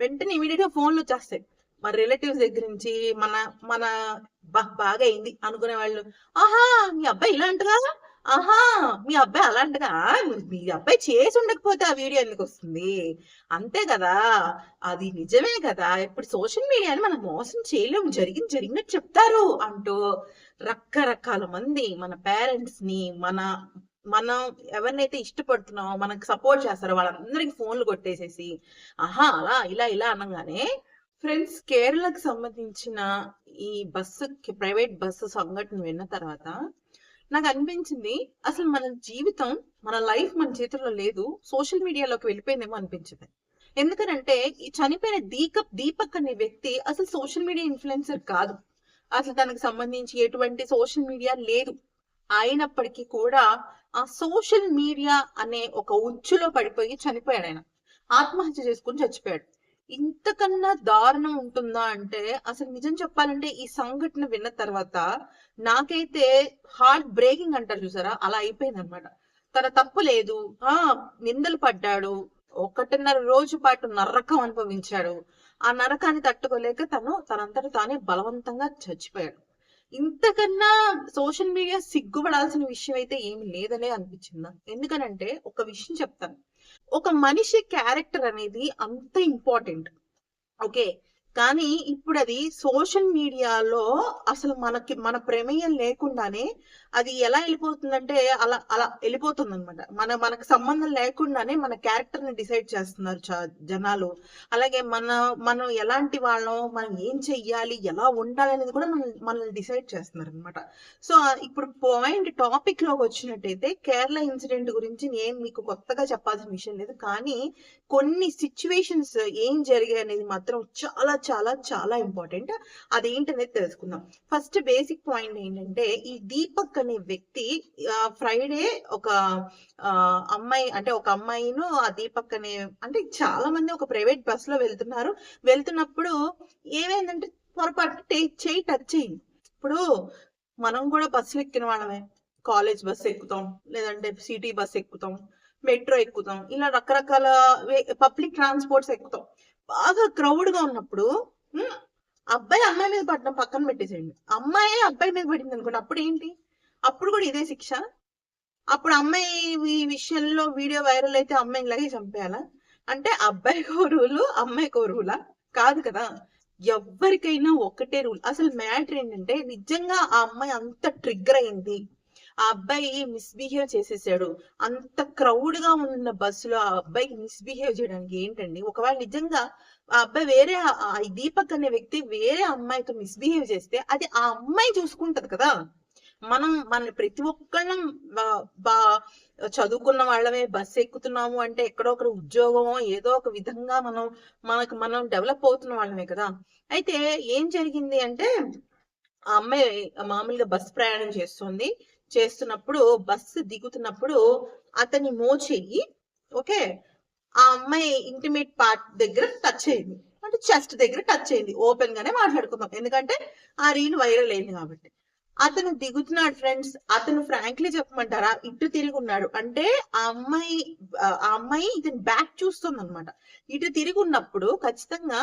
వెంటనే ఇమీడియట్గా ఫోన్లు వచ్చేస్తాయి. మన రిలేటివ్స్ దగ్గర నుంచి మన మన బాగా అయింది అనుకునే వాళ్ళు ఆహా మీ అబ్బాయి ఇలాంటిగా ఆహా మీ అబ్బాయి అలా అంటగా మీ అబ్బాయి చేసి ఉండకపోతే ఆ వీడియో ఎందుకు వస్తుంది? అంతే కదా? అది నిజమే కదా? ఇప్పుడు సోషల్ మీడియాని మనం మోసం చేయలేము జరిగింది జరిగినట్టు చెప్తారు అంటూ రకరకాల మంది మన పేరెంట్స్ని మన మనం ఎవరినైతే ఇష్టపడుతున్నామో మనకు సపోర్ట్ చేస్తారో వాళ్ళందరికి ఫోన్లు కొట్టేసేసి ఆహా అలా ఇలా ఇలా అనగానే ఫ్రెండ్స్ కేరళకు సంబంధించిన ఈ బస్సు ప్రైవేట్ బస్సు సంఘటన విన్న తర్వాత నాకు అనిపించింది అసలు మన జీవితం మన లైఫ్ మన చేతుల్లో లేదు సోషల్ మీడియాలోకి వెళ్ళిపోయిందేమో అనిపించింది. ఎందుకనంటే ఈ చనిపోయిన దీపక్ దీపక్ అనే వ్యక్తి అసలు సోషల్ మీడియా ఇన్ఫ్లుయెన్సర్ కాదు. అసలు దానికి సంబంధించి ఎటువంటి సోషల్ మీడియా లేదు. అయినప్పటికీ కూడా ఆ సోషల్ మీడియా అనే ఒక ఉచ్చులో పడిపోయి చనిపోయాడు ఆయన. ఆత్మహత్య చేసుకుని చచ్చిపోయాడు. ఇంతకన్నా దారుణం ఉంటుందా అంటే అసలు నిజం చెప్పాలంటే ఈ సంఘటన విన్న తర్వాత నాకైతే హార్ట్ బ్రేకింగ్ అంటారు చూసారా? అలా అయిపోయింది అనమాట తన తప్పు లేదు. ఆ నిందలు పడ్డాడు. ఒకటిన్నర రోజు పాటు నరకం అనుభవించాడు. ఆ నరకాన్ని తట్టుకోలేక తను తనంతట తానే బలవంతంగా చచ్చిపోయాడు. ఇంతకన్నా సోషల్ మీడియా సిగ్గుపడాల్సిన విషయం అయితే ఏమి లేదనే అనిపించింది. ఎందుకనంటే ఒక విషయం చెప్తాను. ఒక మనిషి క్యారెక్టర్ అనేది అంత ఇంపార్టెంట్. ఓకే? కానీ ఇప్పుడు అది సోషల్ మీడియాలో అసలు మనకి మన ప్రమేయం లేకుండానే అది ఎలా వెళ్ళిపోతుందంటే అలా అలా వెళ్ళిపోతుంది అనమాట మన మనకు సంబంధం లేకుండానే మన క్యారెక్టర్ని డిసైడ్ చేస్తున్నారు జనాలు. అలాగే మన మనం ఎలాంటి వాళ్ళం మనం ఏం చెయ్యాలి ఎలా ఉండాలి అనేది కూడా మనం మనల్ని డిసైడ్ చేస్తున్నారు అనమాట సో ఇప్పుడు పాయింట్ టాపిక్లోకి వచ్చినట్టయితే కేరళ ఇన్సిడెంట్ గురించి నేను మీకు కొత్తగా చెప్పాల్సిన విషయం లేదు. కానీ కొన్ని సిచ్యువేషన్స్ ఏం జరిగాయి అనేది మాత్రం చాలా చాలా చాలా ఇంపార్టెంట్ అదేంటనేది తెలుసుకుందాం. ఫస్ట్ బేసిక్ పాయింట్ ఏంటంటే ఈ దీపక్ అనే వ్యక్తి ఫ్రైడే ఒక ఆ, అమ్మాయి అంటే ఒక అమ్మాయిను ఆ దీపక్ అనే అంటే చాలా మంది ఒక ప్రైవేట్ బస్లో వెళ్తున్నారు. వెళ్తున్నప్పుడు ఏమైందంటే పొరపాటు చేయి టచ్ అయింది. ఇప్పుడు మనం కూడా బస్సులు ఎక్కిన వాళ్ళమే. కాలేజ్ బస్ ఎక్కుతాం లేదంటే సిటీ బస్ ఎక్కుతాం మెట్రో ఎక్కుతాం ఇలా రకరకాల పబ్లిక్ ట్రాన్స్పోర్ట్స్ ఎక్కుతాం. బాగా క్రౌడ్గా ఉన్నప్పుడు అబ్బాయి అమ్మాయి మీద పడడం పక్కన పెట్టేసేయండి. అమ్మాయి అబ్బాయి మీద పడింది అనుకోండి అప్పుడు ఏంటి అప్పుడు కూడా ఇదే శిక్ష. అప్పుడు అమ్మాయి ఈ విషయంలో వీడియో వైరల్ అయితే అమ్మాయిని ఇలాగే చంపేయాలా? అంటే అబ్బాయి రూలు అమ్మాయికో రూలా? కాదు కదా. ఎవరికైనా ఒకటే రూల్. అసలు మ్యాటర్ ఏంటంటే నిజంగా ఆ అమ్మాయి అంత ట్రిగ్గర్ అయింది. ఆ అబ్బాయి మిస్బిహేవ్ చేసేసాడు. అంత క్రౌడ్గా ఉన్న బస్సులో ఆ అబ్బాయికి మిస్బిహేవ్ చేయడానికి ఏంటండి? ఒకవేళ నిజంగా ఆ అబ్బాయి వేరే ఆ- దీపక్ అనే వ్యక్తి వేరే అమ్మాయితో మిస్బిహేవ్ చేస్తే అది ఆ అమ్మాయి చూసుకుంటది కదా. మనం మన ప్రతి ఒక్కళ్ళం బా- చదువుకున్న వాళ్ళమే బస్సు ఎక్కుతున్నాము అంటే ఎక్కడో ఒక ఉద్యోగమో ఏదో ఒక విధంగా మనం మనకు మనం డెవలప్ అవుతున్న వాళ్ళమే కదా. అయితే ఏం జరిగింది అంటే ఆ అమ్మాయి మామూలుగా బస్సు ప్రయాణం చేస్తుంది. చేస్తున్నప్పుడు బస్సు దిగుతున్నప్పుడు అతని మోచేయి ఓకే? ఆ అమ్మాయి ఇంటిమేట్ పార్ట్ దగ్గర టచ్ అయింది. అంటే చెస్ట్ దగ్గర టచ్ అయింది. ఓపెన్ గానే మాట్లాడుకుందాం. ఎందుకంటే ఆ రీల్ వైరల్ అయింది కాబట్టి. అతను దిగుతున్నాడు ఫ్రెండ్స్ అతను ఫ్రాంక్లీ చెప్పమంటారా? ఇటు తిరిగి ఉన్నాడు అంటే ఆ అమ్మాయి ఆ అమ్మాయి ఇతను బ్యాక్ చూస్తుంది అనమాట ఇటు తిరిగి ఉన్నప్పుడు ఖచ్చితంగా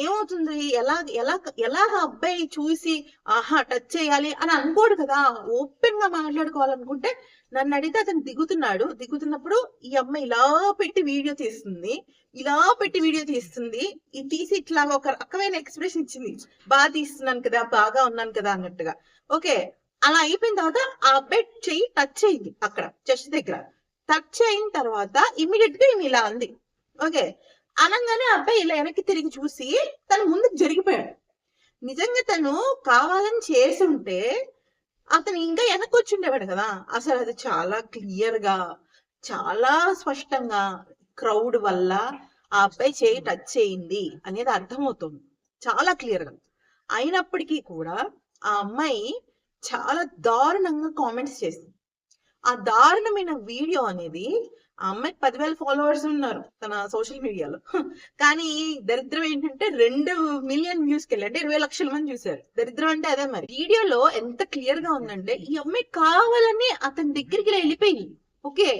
ఏమవుతుంది? ఎలా ఎలా ఎలా అబ్బాయి చూసి ఆహా టచ్ చేయాలి అని అనుకోడు కదా. ఓపెన్గా మాట్లాడుకోవాలనుకుంటే నన్ను అడిగితే అతను దిగుతున్నాడు. దిగుతున్నప్పుడు ఈ అమ్మాయి ఇలా పెట్టి వీడియో తీస్తుంది. ఇలా పెట్టి వీడియో తీస్తుంది. ఇది తీసి ఇట్లా ఒక రకమైన ఎక్స్ప్రెషన్ ఇచ్చింది. బాగా తీస్తున్నాను కదా బాగా ఉన్నాను కదా అన్నట్టుగా. ఓకే. అలా అయిపోయిన తర్వాత ఆ అబ్బాయి చెయ్యి టచ్ అయింది అక్కడ చెస్ట్ దగ్గర. టచ్ అయిన తర్వాత ఇమీడియట్గా ఈమె ఇలా అంది. ఓకే. అనగానే ఆ అబ్బాయి ఇలా వెనక్కి తిరిగి చూసి తను ముందుకు జరిగిపోయాడు. నిజంగా తను కావాలని చేసి ఉంటే అతను ఇంకా వెనక్కి వచ్చి ఉండేవాడు కదా. అసలు అది చాలా క్లియర్గా చాలా స్పష్టంగా క్రౌడ్ వల్ల ఆ అబ్బాయి చేయి టచ్ చేయింది అనేది అర్థమవుతుంది. చాలా క్లియర్గా. అయినప్పటికీ కూడా ఆ అమ్మాయి చాలా దారుణంగా కామెంట్స్ చేసింది. ఆ దారుణమైన వీడియో అనేది ఆ అమ్మాయికి పదివేల ఫాలోవర్స్ ఉన్నారు తన సోషల్ మీడియాలో కానీ దరిద్రం ఏంటంటే రెండు మిలియన్ వ్యూస్కి వెళ్ళి అంటే ఇరవై లక్షల మంది చూసారు దరిద్రం అంటే అదే మరి. వీడియోలో ఎంత క్లియర్గా ఉందంటే ఈ అమ్మాయి కావాలని అతని దగ్గరికి ఇలా వెళ్ళిపోయింది. ఓకే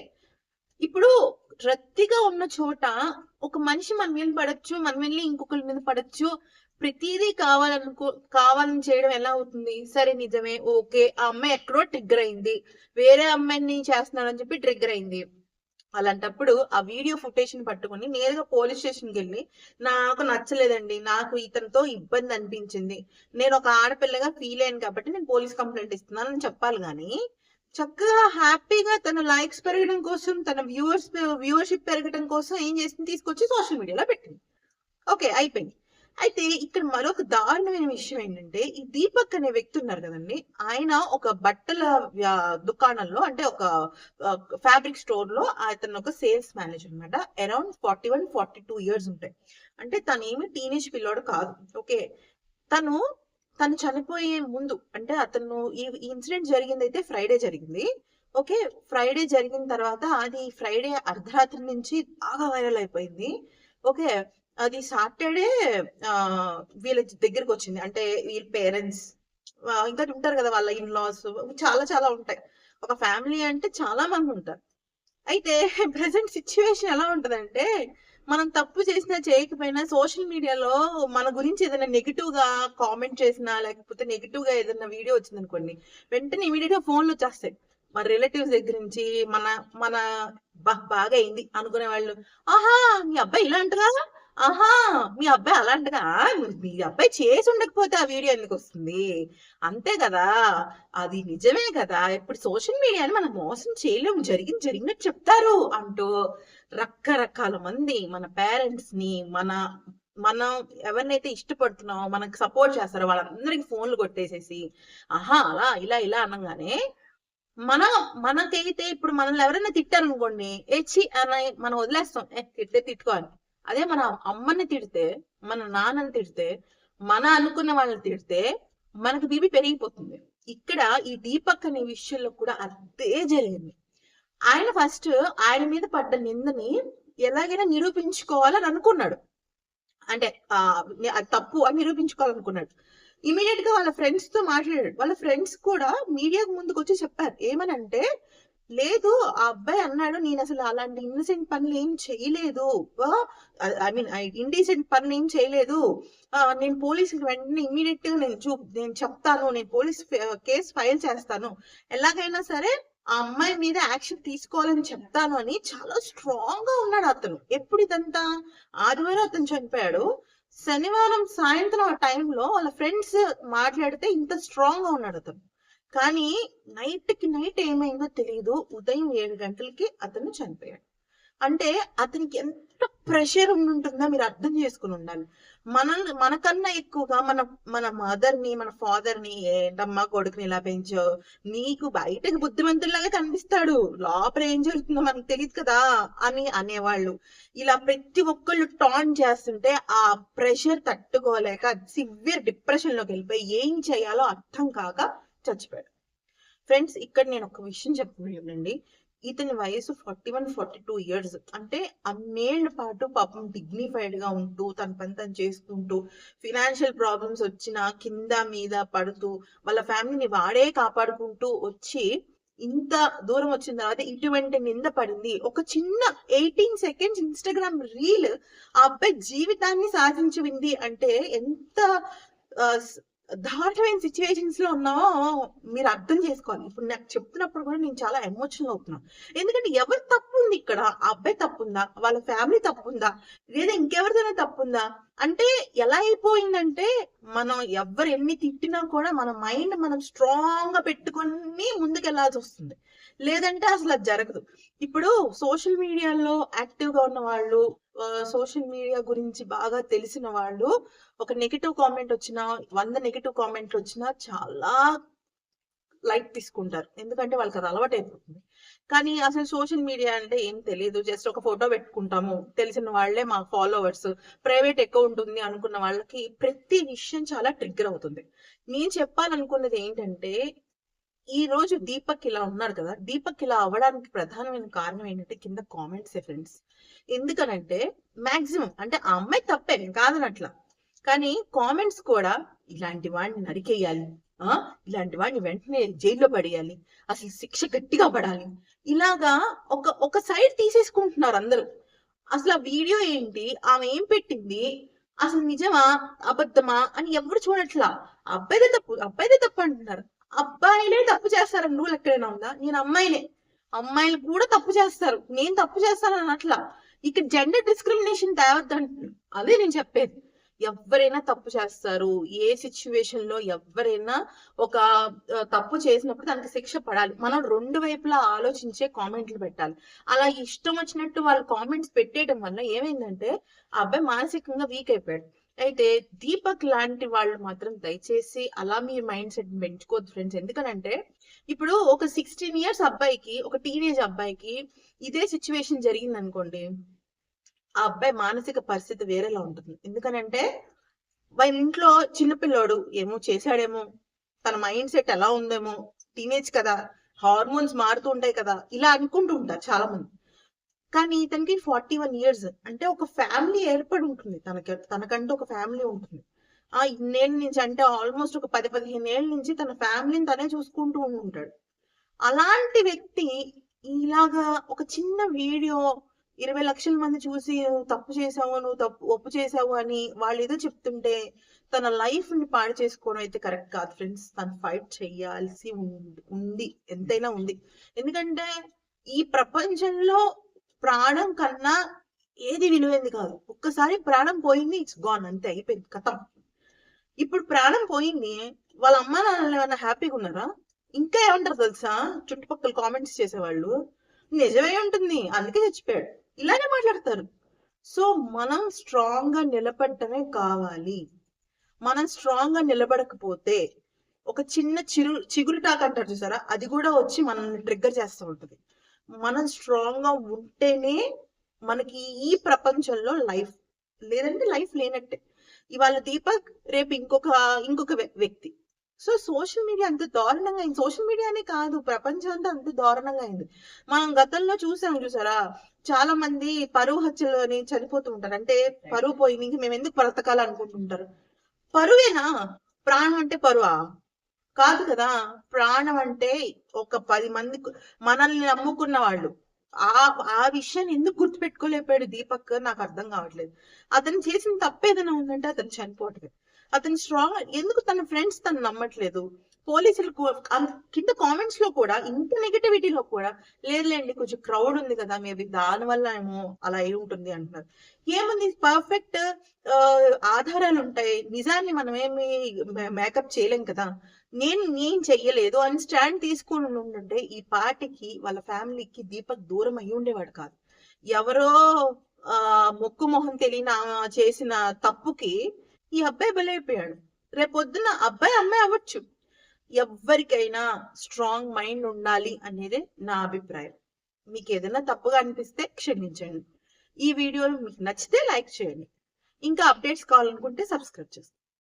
ఇప్పుడు రద్దీగా ఉన్న చోట ఒక మనిషి మన మీద పడచ్చు మనం వెళ్ళి ఇంకొకరి మీద పడచ్చు. ప్రతిదీ కావాలనుకో కావాలని చేయడం ఎలా అవుతుంది? సరే నిజమే ఓకే ఆ అమ్మాయి ఎక్కడో ట్రిగ్గర్ అయింది. వేరే అమ్మాయిని చేస్తున్నానని చెప్పి ట్రిగ్గర్ అయింది. అలాంటప్పుడు ఆ వీడియో ఫుటేజ్ని పట్టుకొని నేరుగా పోలీస్ స్టేషన్కి వెళ్ళి నాకు నచ్చలేదండి. నాకు ఇతనితో ఇబ్బంది అనిపించింది. నేను ఒక ఆడపిల్లగా ఫీల్ అయ్యాను కాబట్టి నేను పోలీస్ కంప్లైంట్ ఇస్తున్నానని చెప్పాలి కానీ చక్కగా హ్యాపీగా లైక్స్ పెరగడం కోసం తన వ్యూవర్స్ వ్యూవర్షిప్ పెరగడం కోసం ఏం చేసింది? తీసుకొచ్చి సోషల్ మీడియాలో పెట్టింది. ఓకే అయిపోయింది. అయితే ఇక్కడ మరొక దారుణమైన విషయం ఏంటంటే ఈ దీపక్ అనే వ్యక్తి ఉన్నారు కదండి. ఆయన ఒక బట్టల దుకాణంలో అంటే ఒక ఫ్యాబ్రిక్ స్టోర్లో అతను ఒక సేల్స్ మేనేజర్ అన్నమాట. Around forty one forty two years ఉంటాయి. అంటే తను ఏమి టీనేజ్ పిల్లోడు కాదు. ఓకే తను తను చనిపోయే ముందు అంటే అతను ఈ ఇన్సిడెంట్ జరిగింది అయితే ఫ్రైడే జరిగింది. ఓకే ఫ్రైడే జరిగిన తర్వాత అది ఫ్రైడే అర్ధరాత్రి నుంచి బాగా వైరల్ అయిపోయింది. ఓకే అది సాటర్డే వీళ్ళ దగ్గరికి వచ్చింది. అంటే వీళ్ళ పేరెంట్స్ ఇంకా ఉంటారు కదా వాళ్ళ ఇన్ లాస్ చాలా చాలా ఉంటాయి. ఒక ఫ్యామిలీ అంటే చాలా మంది ఉంటారు. అయితే ప్రజెంట్ సిచ్యువేషన్ ఎలా ఉంటదంటే మనం తప్పు చేసినా చేయకపోయినా సోషల్ మీడియాలో మన గురించి ఏదైనా నెగిటివ్గా కామెంట్ చేసినా లేకపోతే నెగిటివ్గా ఏదైనా వీడియో వచ్చింది అనుకోండి వెంటనే ఇమీడియట్గా ఫోన్లు వచ్చేస్తాయి. మన రిలేటివ్స్ దగ్గర నుంచి మన మన బాగా అయింది అనుకునే వాళ్ళు ఆహా మీ అబ్బాయి ఇలాంటిగా ఆహా మీ అబ్బాయి అలాంటిగా మీ అబ్బాయి చేసి ఉండకపోతే ఆ వీడియో ఎందుకు వస్తుంది? అంతే కదా? అది నిజమే కదా? ఇప్పుడు సోషల్ మీడియాని మనం మోసం చేయలేము జరిగింది జరిగినట్టు చెప్తారు అంటూ రకరకాల మంది మన పేరెంట్స్ని మన మనం ఎవరినైతే ఇష్టపడుతున్నామో మనకు సపోర్ట్ చేస్తారో వాళ్ళందరికి ఫోన్లు కొట్టేసేసి ఆహా అలా ఇలా ఇలా అనగానే మన మనకైతే ఇప్పుడు మనల్ని ఎవరైనా తిట్టారనుకోండి ఏచి అని మనం వదిలేస్తాం. ఏ తిట్టే తిట్టుకోవాలి. అదే మన అమ్మని తిడితే మన నాన్నని తిడితే మన అనుకున్న వాళ్ళని తిడితే మనకు బీపీ పెరిగిపోతుంది. ఇక్కడ ఈ దీపక్ అనే విషయంలో కూడా అదే జరిగింది. ఆయన ఫస్ట్ ఆయన మీద పడ్డ నిందని ఎలాగైనా నిరూపించుకోవాలని అనుకున్నాడు. అంటే ఆ అది తప్పు అని నిరూపించుకోవాలనుకున్నాడు. ఇమీడియట్గా వాళ్ళ ఫ్రెండ్స్తో మాట్లాడాడు. వాళ్ళ ఫ్రెండ్స్ కూడా మీడియాకు ముందుకు వచ్చి చెప్పారు. ఏమనంటే లేదు ఆ అబ్బాయి అన్నాడు నేను అసలు అలాంటి ఇన్నసెంట్ పనులు ఏం చేయలేదు. ఐ మీన్ ఇండిసెంట్ పనులు ఏం చేయలేదు. ఆ, నేను పోలీసులకు వెంటనే ఇమీడియట్గా నేను చూ నేను చెప్తాను. నేను పోలీస్ కేసు ఫైల్ చేస్తాను. ఎలాగైనా సరే ఆ అమ్మాయి మీద యాక్షన్ తీసుకోవాలని చెప్తాను అని చాలా స్ట్రాంగ్గా ఉన్నాడు అతను. ఎప్పుడు ఇదంతా? ఆదివారం అతను చనిపోయాడు. శనివారం సాయంత్రం ఆ టైంలో వాళ్ళ ఫ్రెండ్స్ మాట్లాడితే ఇంత స్ట్రాంగ్గా ఉన్నాడు అతను. కానీ నైట్కి నైట్ ఏమైందో తెలియదు ఉదయం ఏడు గంటలకి అతను చనిపోయాడు. అంటే అతనికి ఎంత ప్రెషర్ ఉంటుందో మీరు అర్థం చేసుకుని ఉండాలి. మన మనకన్నా ఎక్కువగా మన మన మదర్ని మన ఫాదర్ని ఏంటమ్మా కొడుకుని ఇలా పెంచో నీకు బయటకు బుద్ధిమంతుల్లాగా కనిపిస్తాడు. లోపల ఏం జరుగుతుందో మనకు తెలియదు కదా అని అనేవాళ్ళు. ఇలా ప్రతి ఒక్కళ్ళు టాన్ చేస్తుంటే ఆ ప్రెషర్ తట్టుకోలేక సివియర్ డిప్రెషన్లోకి వెళ్ళిపోయి ఏం చేయాలో అర్థం కాక చచ్చిపోయాడు. ఫ్రెండ్స్ ఇక్కడ నేను ఒక విషయం చెప్పుకుంటానండి ఇతని వయసు forty one forty two years అంటే అన్నేళ్ళ పాటు పాపం డిగ్నిఫైడ్గా ఉంటూ తన పని తను చేసుకుంటూ ఫినాన్షియల్ ప్రాబ్లమ్స్ వచ్చినా కింద మీద పడుతూ వాళ్ళ ఫ్యామిలీని వాడే కాపాడుకుంటూ వచ్చి ఇంత దూరం వచ్చిన తర్వాత ఇటువంటి నింద పడింది. ఒక చిన్న ఎయిటీన్ సెకండ్స్ ఇన్స్టాగ్రామ్ రీల్ ఆ అబ్బాయి జీవితాన్ని సాధించింది అంటే ఎంత దాంట్లో స్- సిచ్యువేషన్స్లో ఉన్నామో మీరు అర్థం చేసుకోవాలి. ఇప్పుడు నాకు చెప్తున్నప్పుడు కూడా నేను చాలా ఎమోషనల్ అవుతున్నాను ఎందుకంటే ఎవరు తప్పు ఉంది ఇక్కడ? ఆ అబ్బాయి తప్పు ఉందా? వాళ్ళ ఫ్యామిలీ తప్పు ఉందా? లేదా ఇంకెవరిదైనా తప్పు ఉందా? అంటే ఎలా అయిపోయిందంటే మనం ఎవరు ఎన్ని తిట్టినా కూడా మన మైండ్ మనం స్ట్రాంగ్గా పెట్టుకొని ముందుకెళ్ళాల్సి వస్తుంది. లేదంటే అసలు అది జరగదు. ఇప్పుడు సోషల్ మీడియాలో యాక్టివ్గా ఉన్న వాళ్ళు సోషల్ మీడియా గురించి బాగా తెలిసిన వాళ్ళు ఒక నెగిటివ్ కామెంట్ వచ్చినా వంద నెగిటివ్ కామెంట్లు వచ్చినా చాలా లైట్ తీసుకుంటారు. ఎందుకంటే వాళ్ళకి అది అలవాటు అయిపోతుంది. కానీ అసలు సోషల్ మీడియా అంటే ఏం తెలియదు జస్ట్ ఒక ఫోటో పెట్టుకుంటాము. తెలిసిన వాళ్ళే మా ఫాలోవర్స్. ప్రైవేట్ అకౌంట్ ఉంది అనుకున్న వాళ్ళకి ప్రతి విషయం చాలా ట్రిగ్గర్ అవుతుంది. నేను చెప్పాలనుకున్నది ఏంటంటే ఈ రోజు దీపక్ ఇలా ఉన్నారు కదా దీపక్ ఇలా అవ్వడానికి ప్రధానమైన కారణం ఏంటంటే కింద కామెంట్స్ ఫ్రెండ్స్ ఎందుకనంటే మాక్సిమం అంటే ఆ అమ్మాయి తప్పే కాదనట్లా. కానీ కామెంట్స్ కూడా ఇలాంటి వాడిని నరికేయాలి ఆ? ఇలాంటి వాడిని వెంటనే జైల్లో పడేయాలి అసలు శిక్ష గట్టిగా పడాలి. ఇలాగా ఒక ఒక సైడ్ తీసేసుకుంటున్నారు అందరూ. అసలు ఆ వీడియో ఏంటి? ఆమె ఏం పెట్టింది? అసలు నిజమా? అబద్ధమా? అని ఎవరు చూడట్లా? అబ్బాయిదే తప్పు అబ్బాయిదే తప్పు అంటున్నారు. అబ్బాయిలే తప్పు చేస్తారు రూల్ ఎక్కడైనా ఉందా? నేను అమ్మాయినే అమ్మాయిలు కూడా తప్పు చేస్తారు. నేను తప్పు చేస్తాను అన్నట్లా. ఇక్కడ జెండర్ డిస్క్రిమినేషన్ తేవద్దంటున్నాను అదే నేను చెప్పేది. ఎవరైనా తప్పు చేస్తారు. ఏ సిచ్యువేషన్లో ఎవరైనా ఒక తప్పు చేసినప్పుడు దానికి శిక్ష పడాలి. మనం రెండు వైపులా ఆలోచించే కామెంట్లు పెట్టాలి. అలా ఇష్టం వచ్చినట్టు వాళ్ళు కామెంట్స్ పెట్టేయడం వల్ల ఏమైందంటే ఆ అబ్బాయి మానసికంగా వీక్ అయిపోయాడు. అయితే దీపక్ లాంటి వాళ్ళు మాత్రం దయచేసి అలా మీ మైండ్ సెట్ పెంచుకోవద్దు ఫ్రెండ్స్. ఎందుకనంటే ఇప్పుడు ఒక సిక్స్టీన్ ఇయర్స్ అబ్బాయికి ఒక టీనేజ్ అబ్బాయికి ఇదే సిచ్యువేషన్ జరిగింది అనుకోండి ఆ అబ్బాయి మానసిక పరిస్థితి వేరేలా ఉంటుంది. ఎందుకనంటే వాళ్ళ ఇంట్లో చిన్నపిల్లోడు ఏమో చేశాడేమో తన మైండ్ సెట్ ఎలా ఉందేమో టీనేజ్ కదా హార్మోన్స్ మారుతూ ఉంటాయి కదా ఇలా అనుకుంటూ ఉంటారు చాలా మంది కానీ ఇతనికి ఫార్టీ వన్ ఇయర్స్ అంటే ఒక ఫ్యామిలీ ఏర్పడి ఉంటుంది తనకి తనకంటూ ఒక ఫ్యామిలీ ఉంటుంది. ఆ ఇన్నేళ్ళ నుంచి అంటే ఆల్మోస్ట్ ఒక పది పదిహేను ఏళ్ళ నుంచి తన ఫ్యామిలీని తనే చూసుకుంటూ ఉంటాడు అలాంటి వ్యక్తి ఇలాగా ఒక చిన్న వీడియో ఇరవై లక్షల మంది చూసి నువ్వు తప్పు చేసావు నువ్వు తప్పు ఒప్పు చేసావు అని వాళ్ళు ఏదో చెప్తుంటే తన లైఫ్ని పాడు చేసుకోవడం అయితే కరెక్ట్ కాదు ఫ్రెండ్స్ తను ఫైట్ చేయాల్సి ఉంది ఉంది. ఎంతైనా ఉంది. ఎందుకంటే ఈ ప్రపంచంలో ప్రాణం కన్నా ఏది విలువైంది కాదు. ఒక్కసారి ప్రాణం పోయింది ఇట్స్ గాన్ అంతే అయిపోయింది కథం. ఇప్పుడు ప్రాణం పోయింది వాళ్ళ అమ్మ నాన్నలు ఏమైనా హ్యాపీగా ఉన్నారా? ఇంకా ఏమంటారు తెలుసా? చుట్టుపక్కల కామెంట్స్ చేసేవాళ్ళు నిజమే ఉంటుంది అందుకే చచ్చిపోయాడు. ఇలానే మాట్లాడతారు. సో మనం స్ట్రాంగ్గా నిలబడటమే కావాలి. మనం స్ట్రాంగ్గా నిలబడకపోతే ఒక చిన్న చిరు చిగురుటాక్ అంటారు చూసారా? అది కూడా వచ్చి మనల్ని ట్రిగ్గర్ చేస్తూ ఉంటుంది. మనం స్ట్రాంగ్గా ఉంటేనే మనకి ఈ ప్రపంచంలో లైఫ్ లేదంటే లైఫ్ లేనట్టే. ఇవాళ దీపక్ రేపు ఇంకొక ఇంకొక వ్యక్తి. సో సోషల్ మీడియా అంత దారుణంగా అయింది. సోషల్ మీడియానే కాదు ప్రపంచం అంతా అంత దారుణంగా అయింది. మనం గతంలో చూసాం చూసారా? చాలా మంది పరువు హత్యలోని చనిపోతూ ఉంటారు. అంటే పరువు పోయింది ఇంక మేము ఎందుకు బ్రతకాలనుకుంటుంటారు? పరువేనా? ప్రాణం అంటే పరువా? కాదు కదా ప్రాణం అంటే ఒక పది మంది మనల్ని నమ్ముకున్న వాళ్ళు. ఆ ఆ విషయాన్ని ఎందుకు గుర్తుపెట్టుకోలేకపోయాడు దీపక్? నాకు అర్థం కావట్లేదు. అతను చేసిన తప్పు ఏదైనా ఉందంటే అతను చనిపోవట్లేదు అతను స్ట్రాంగ్ ఎందుకు తన ఫ్రెండ్స్ తను నమ్మట్లేదు? పోలీసులు కింద కామెంట్స్లో కూడా ఇంత నెగటివిటీలో కూడా లేదులేండి కొంచెం క్రౌడ్ ఉంది కదా మేబీ దాని వల్ల ఏమో అలా అయి ఉంటుంది అంటున్నారు. ఏముంది? పర్ఫెక్ట్ ఆధారాలు ఉంటాయి. నిజాన్ని మనం ఏమి మేకప్ చేయలేం కదా. నేను నేను చెయ్యలేదు. అని స్టాండ్ తీసుకొని ఉండుంటే ఈ పార్టీకి వాళ్ళ ఫ్యామిలీకి దీపక్ దూరం అయి ఉండేవాడు కాదు. ఎవరో ఆ మొక్కు మొహం తెలియన చేసిన తప్పుకి ఈ అబ్బాయి బలైపోయాడు. రేపొద్దున అబ్బాయి అమ్మాయి అవ్వచ్చు. ఎవ్వరికైనా స్ట్రాంగ్ మైండ్ ఉండాలి అనేది నా అభిప్రాయం. మీకు ఏదైనా తప్పుగా అనిపిస్తే క్షమించండి. ఈ వీడియోలు మీకు నచ్చితే లైక్ చేయండి. ఇంకా అప్డేట్స్ కావాలనుకుంటే సబ్స్క్రైబ్ చేసుకోండి.